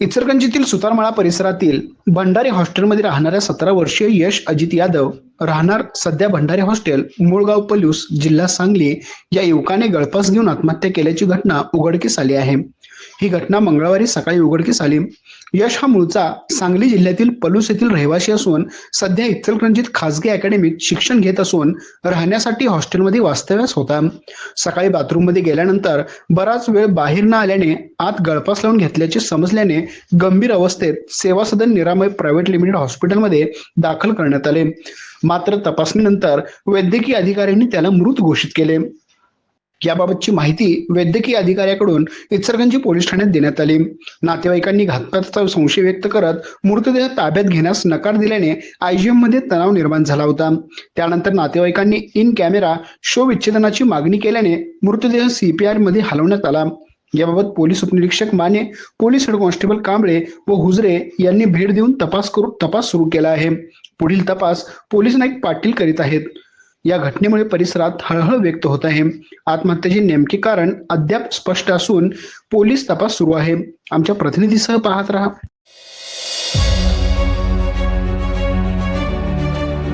इचलकरंजीतील सुतारमाळा परिसरातील भंडारी हॉस्टेलमध्ये राहणाऱ्या सतरा वर्षीय यश अजित यादव राहणार सध्या भंडारे हॉस्टेल मुळगाव पलूस जिल्हा सांगली या युवकाने गळफास घेऊन आत्महत्या केल्याची घटना उघडकीस आली आहे. ही घटना मंगळवारी सकाळी उघडकीस आली. यश हा मूळचा सांगली जिल्ह्यातील पलूस येथील रहिवासी असून सध्या इचलकरंजीत खासगी अकॅडमीत शिक्षण घेत असून राहण्यासाठी हॉस्टेलमध्ये वास्तव्यास होता. सकाळी बाथरूममध्ये गेल्यानंतर बराच वेळ बाहेर न आल्याने आत गळपास लावून घेतल्याचे समजल्याने गंभीर अवस्थेत सेवा सदन निरामय प्रायव्हेट लिमिटेड हॉस्पिटलमध्ये दाखल करण्यात आले. मात्र तपासणीनंतर वैद्यकीय अधिकाऱ्यांनी त्याला मृत घोषित केले. याबाबतची माहिती वैद्यकीय अधिकाऱ्याकडून इचलकरंजी पोलीस ठाण्यात देण्यात आली. नातेवाईकांनी घातपाताचा संशय व्यक्त करत मृतदेह ताब्यात घेण्यास नकार दिल्याने आयजीएममध्ये तणाव निर्माण झाला होता. त्यानंतर नातेवाईकांनी इन कॅमेरा शो विच्छेदनाची मागणी केल्याने मृतदेह सीपीआरमध्ये हलवण्यात आला. याबाबत पोलीस उपनिरीक्षक Mane police head constable Kamble व हुजरे यांनी भेट देऊन तपास करू तपास सुरू केला आहे. पुढील तपास पोलीस नाईक पाटील करीत आहेत. या घटनेमुळे परिसरात हळहळ व्यक्त होत आहे. आत्महत्येचे नेमके कारण अद्याप स्पष्ट असून पोलीस तपास सुरू आहे. आमच्या प्रतिनिधीसह पाहत रहा.